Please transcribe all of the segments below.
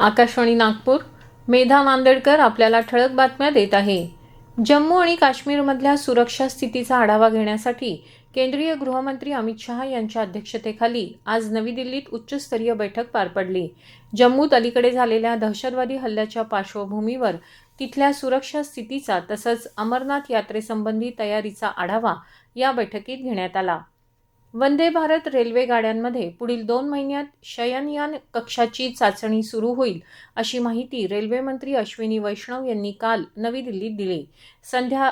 आकाशवाणी नागपूर. मेधा नांदेडकर आपल्याला ठळक बातम्या देत आहे. जम्मू आणि काश्मीरमधल्या सुरक्षा स्थितीचा आढावा घेण्यासाठी केंद्रीय गृहमंत्री अमित शहा यांच्या अध्यक्षतेखाली आज नवी दिल्लीत उच्चस्तरीय बैठक पार पडली. जम्मूत अलीकडे झालेल्या दहशतवादी हल्ल्याच्या पार्श्वभूमीवर तिथल्या सुरक्षा स्थितीचा तसंच अमरनाथ यात्रेसंबंधी तयारीचा आढावा या बैठकीत घेण्यात आला. वंदे भारत रेल्वे गाड्यांमध्ये पुढील दोन महिन्यात शयनयान कक्षाची चाचणी सुरू होईल अशी माहिती रेल्वेमंत्री अश्विनी वैष्णव यांनी काल नवी दिल्लीत दिली. संध्या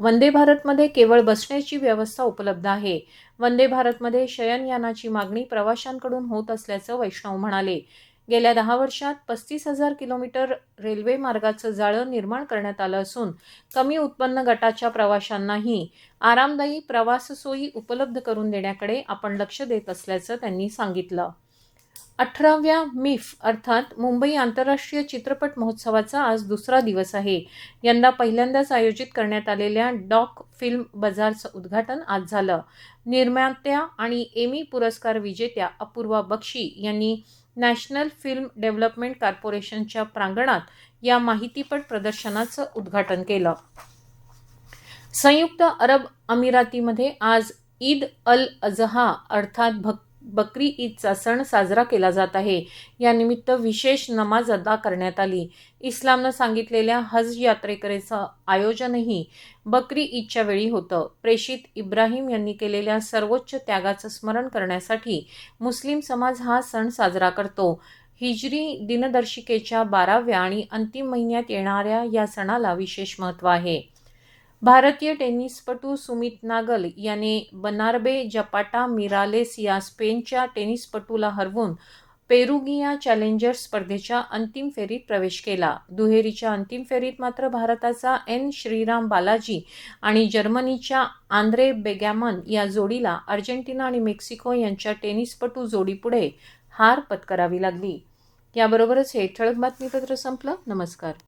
वंदे भारतमध्ये केवळ बसण्याची व्यवस्था उपलब्ध आहे. वंदे भारतमध्ये शयनयानाची मागणी प्रवाशांकडून होत असल्याचं वैष्णव म्हणाले. गेल्या दहा वर्षात पस्तीस हजार किलोमीटर रेल्वे मार्गाचं जाळं निर्माण करण्यात आलं असून कमी उत्पन्न गटाच्या प्रवाशांनाही आरामदायी प्रवास सोयी उपलब्ध करून देण्याकडे आपण लक्ष देत असल्याचं त्यांनी सांगितलं. अठराव्या मिफ अर्थात मुंबई आंतरराष्ट्रीय चित्रपट महोत्सवाचा आज दुसरा दिवस आहे. यंदा पहिल्यांदाच आयोजित करण्यात आलेल्या डॉक फिल्म बाजारचं उद्घाटन आज झालं. निर्मात्या आणि एमी पुरस्कार विजेत्या अपूर्वा बक्षी यांनी नॅशनल फिल्म डेव्हलपमेंट कॉर्पोरेशनच्या प्रांगणात या माहितीपट प्रदर्शनाचं उद्घाटन केलं. संयुक्त अरब अमिरातीमध्ये आज ईद अल अजहा अर्थात भक बकरी ईदचा सण साजरा केला जात आहे. यानिमित्त विशेष नमाज अदा करण्यात आली. इस्लामनं सांगितलेल्या हज यात्रेकरेचं आयोजनही बकरी ईदच्या वेळी होतं. प्रेषित इब्राहिम यांनी केलेल्या सर्वोच्च त्यागाचं स्मरण करण्यासाठी मुस्लिम समाज हा सण साजरा करतो. हिजरी दिनदर्शिकेच्या बाराव्या आणि अंतिम महिन्यात येणाऱ्या या सणाला विशेष महत्त्व आहे. भारतीय टेनिसपटू सुमित नागल याने बनार्बे जपाटा मिरालेस या स्पेनच्या टेनिसपटूला हरवून पेरुगिया चॅलेंजर स्पर्धेच्या अंतिम फेरीत प्रवेश केला. दुहेरीच्या अंतिम फेरीत मात्र भारताचा एन. श्रीराम बालाजी आणि जर्मनीच्या आंद्रे बेगॅमन या जोडीला अर्जेंटिना आणि मेक्सिको यांच्या टेनिसपटू जोडीपुढे हार पत्करावी लागली. याबरोबरच हे ठळक बातमीपत्र संपलं. नमस्कार.